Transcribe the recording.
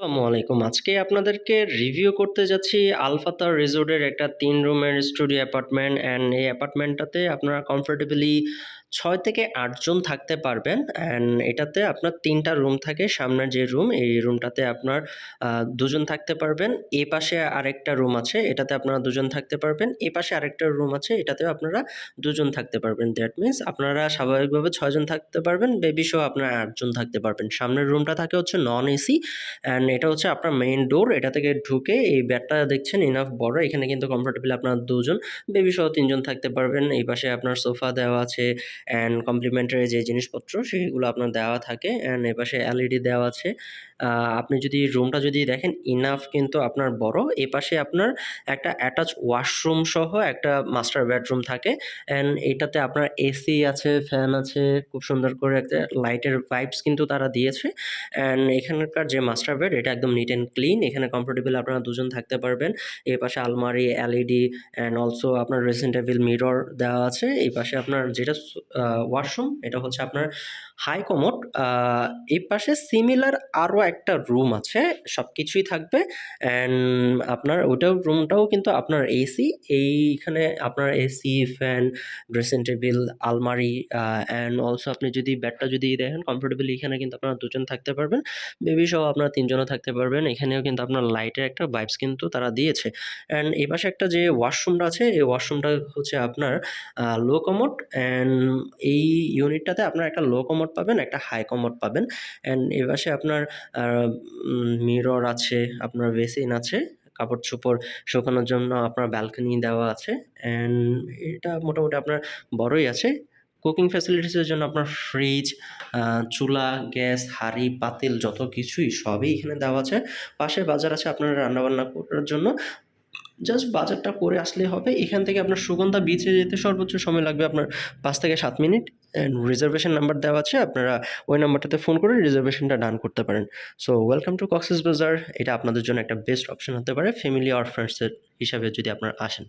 আসসালামু আলাইকুম। আজকে আপনাদেরকে রিভিউ করতে যাচ্ছি আলফাতার রিসোর্টের একটা তিন রুমের স্টুডিও অ্যাপার্টমেন্ট অ্যান্ড এই অ্যাপার্টমেন্টটাতে আপনারা কমফোর্টেবলি ছয় থেকে আটজন থাকতে পারবেন অ্যান্ড এটাতে আপনার তিনটা রুম থাকে। সামনের যে রুম এই রুমটাতে আপনার দুজন থাকতে পারবেন। এ পাশে আরেকটা রুম আছে, এটাতে আপনারা দুজন থাকতে পারবেন। এ পাশে আরেকটা রুম আছে, এটাতেও আপনারা দুজন থাকতে পারবেন। দ্যাট মিন্স আপনারা স্বাভাবিকভাবে ছয়জন থাকতে পারবেন বেবি সহ আপনারা আটজন থাকতে পারবেন। সামনের রুমটা থাকে হচ্ছে নন এসি অ্যান্ড এটা হচ্ছে আপনার মেইন ডোর এটা থেকে ঢুকে এই ব্যাডটা দেখছেন ইনাফ বড়, এখানে কিন্তু কমফোর্টেবল আপনার দুজন বেবি সহ তিনজন থাকতে পারবেন। এই পাশে আপনার সোফা দেওয়া আছে অ্যান্ড কমপ্লিমেন্টারি যে জিনিসপত্র সেগুলো আপনার দেওয়া থাকে অ্যান্ড এ পাশে এলইডি দেওয়া আছে। আপনি যদি রুমটা যদি দেখেন ইনাফ কিন্তু আপনার বড়। এ পাশে আপনার একটা অ্যাটাচ ওয়াশরুম সহ একটা মাস্টার বেডরুম থাকে। অ্যান্ড এটাতে আপনার এসি আছে ফ্যান আছে, খুব সুন্দর করে একটা লাইটের ভাইবস কিন্তু তারা দিয়েছে। অ্যান্ড এখানকার যে মাস্টার বেড এটা একদম নিট অ্যান্ড ক্লিন এখানে কমফোর্টেবল আপনারা দুজন থাকতে পারবেন। এই পাশে আলমারি এলইডি অ্যান্ড অলসো আপনার রেসিং টেবিল মিরর দেওয়া আছে। এই পাশে আপনার যেটা ওয়াশরুম এটা হচ্ছে আপনার হাই কমোড এই পাশে সিমিলার আরও একটা রুম আছে সব কিছুই থাকবে। অ্যান্ড আপনার ওটাও রুমটাও কিন্তু আপনার এসি এইখানে আপনার এসি ফ্যান ড্রেসিং টেবিল আলমারি অ্যান্ড অলসো আপনি যদি বেডটা যদি দেখেন কমফোর্টেবলি এখানে কিন্তু আপনারা দুজন থাকতে পারবেন। বেবি সহ আপনারা তিনজনও থাকতে পারবেন। এখানেও কিন্তু আপনার লাইটের একটা ভাইবস কিন্তু তারা দিয়েছে। অ্যান্ড এই পাশে একটা যে ওয়াশরুমটা আছে, এই ওয়াশরুমটা হচ্ছে আপনার লো কমোড অ্যান্ড এই ইউনিটটাতে আপনার একটা লো কমোড পাবেন, একটা হাই কমোড পাবেন অ্যান্ড এই পাশে আপনার মিরর আছে, আপনার বেসিন আছে, কাপড় চোপড় শুকানোর জন্য আপনার ব্যালকনি দেওয়া আছে অ্যান্ড এটা মোটামুটি আপনার বড়ই আছে। কুকিং ফ্যাসিলিটিসের জন্য আপনার ফ্রিজ চুলা গ্যাস হাঁড়ি, পাতিল যত কিছুই সবই এখানে দেওয়া আছে। পাশে বাজার আছে আপনার রান্নাবান্না করার জন্য। জাস্ট বাজারটা করে আসলে হবে। এখান থেকে আপনার সুগন্ধা বিচে যেতে সর্বোচ্চ সময় লাগবে আপনার পাঁচ থেকে সাত মিনিট। অ্যান্ড রিজার্ভেশন নাম্বার দেওয়া আছে, আপনারা ওই নাম্বারটাতে ফোন করে রিজার্ভেশনটা ডান করতে পারেন। সো ওয়েলকাম টু কক্সেস বাজার এটা আপনাদের জন্য একটা বেস্ট অপশন হতে পারে ফ্যামিলি আর ফ্রেন্ডসের হিসাবে যদি আপনারা আসেন।